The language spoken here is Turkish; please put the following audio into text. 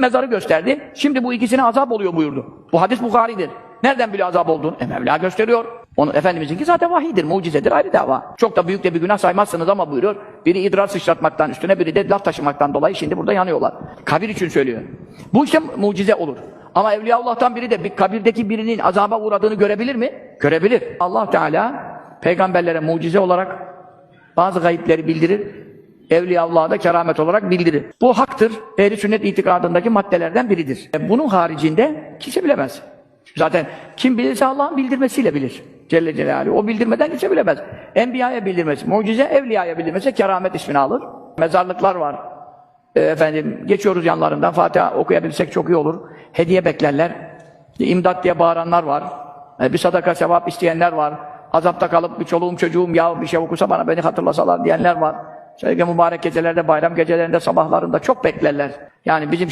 mezarı gösterdi. Şimdi bu ikisine azap oluyor buyurdu. Bu hadis Bukhari'dir. Nereden biliyor azap olduğunu? E Mevla gösteriyor. Onu Efendimiz'inki zaten vahidir, mucizedir, ayrı dava. Çok da büyük de bir günah saymazsınız ama buyuruyor. Biri idrar sıçratmaktan üstüne, biri de laf taşımaktan dolayı şimdi burada yanıyorlar. Kabir için söylüyor. Bu işte mucize olur. Ama Evliyaullah'tan biri de bir kabirdeki birinin azaba uğradığını görebilir mi? Görebilir. Allah Teala peygamberlere mucize olarak bazı gayipleri bildirir. Evliyaullah'a da keramet olarak bildirir. Bu haktır. Ehli sünnet itikadındaki maddelerden biridir. E, Bunun haricinde kimse bilemez. Zaten kim bilirse Allah'ın bildirmesiyle bilir. Celle Celaluhu. O bildirmeden kimse bilemez. Enbiya'ya bildirmesi, mucize, evliyaya bildirmesi keramet ismini alır. Mezarlıklar var. E, efendim geçiyoruz yanlarından. Fatiha okuyabilsek çok iyi olur. Hediye beklerler. İmdat diye bağıranlar var. E, bir sadaka sevap isteyenler var. Azapta kalıp bir çoluğum çocuğum ya bir şey okusa bana beni hatırlasalar diyenler var. Özellikle mübarek gecelerde, bayram gecelerinde, sabahlarında çok beklerler. Yani bizim